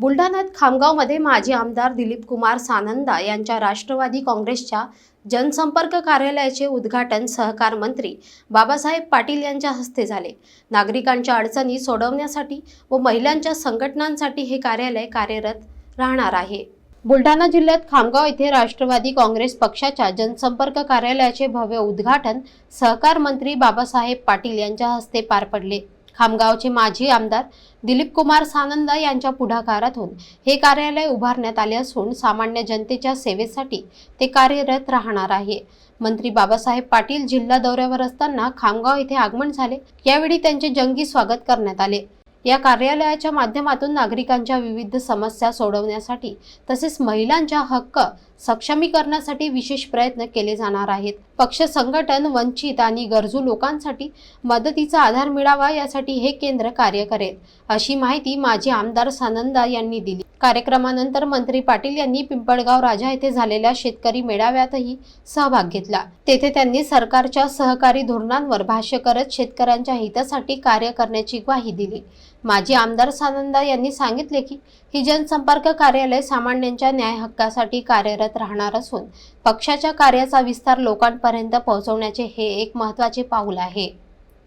बुलढाण्यात खामगावमध्ये माजी आमदार दिलीप कुमार सानंदा यांच्या राष्ट्रवादी काँग्रेसच्या जनसंपर्क कार्यालयाचे उद्घाटन सहकार मंत्री बाबासाहेब पाटील यांच्या हस्ते झाले. नागरिकांच्या अडचणी सोडवण्यासाठी व महिलांच्या संघटनांसाठी हे कार्यालय कार्यरत राहणार आहे. बुलढाणा जिल्ह्यात खामगाव येथे राष्ट्रवादी काँग्रेस पक्षाच्या जनसंपर्क कार्यालयाचे भव्य उद्घाटन सहकार मंत्री बाबासाहेब पाटील यांच्या हस्ते पार पडले. खामगावचे माजी आमदार दिलीप कुमार सानंद यांच्या पुढाकारातून हे कार्यालय उभारण्यात आले असून सामान्य जनतेच्या सेवेसाठी ते कार्यरत राहणार आहे. मंत्री बाबासाहेब पाटील जिल्हा दौऱ्यावर असताना खामगाव येथे आगमन झाले. यावेळी त्यांचे जंगी स्वागत करण्यात आले. या कार्यालयाच्या माध्यमातून नागरिकांच्या विविध समस्या सोडवण्यासाठी तसेच महिलांच्या हक्क सक्षमीकरणासाठी विशेष प्रयत्न केले जाणार आहेत. पक्ष संघटन वंचित आणि गरजू लोकांसाठी मदतीचा आधार मिळावा यासाठी हे केंद्र कार्य करेल अशी माहिती माजी आमदार सानंदा यांनी दिली. कार्यक्रमानंतर मंत्री पाटील यांनी पिंपळगाव राजा येथे झालेल्या शेतकरी मेळाव्यातही सहभाग घेतला. तेथे त्यांनी सरकारच्या सहकारी धोरणांवर भाष्य करत शेतकऱ्यांच्या हितासाठी कार्य करण्याची ग्वाही दिली. माजी आमदार सानंदा यांनी सांगितले की ही जनसंपर्क कार्यालय सामान्यांच्या न्याय हक्कासाठी कार्यरत राहणार असून पक्षाच्या कार्याचा विस्तार लोकांपर्यंत पोहोचवण्याचे हे एक महत्त्वाचे पाऊल आहे.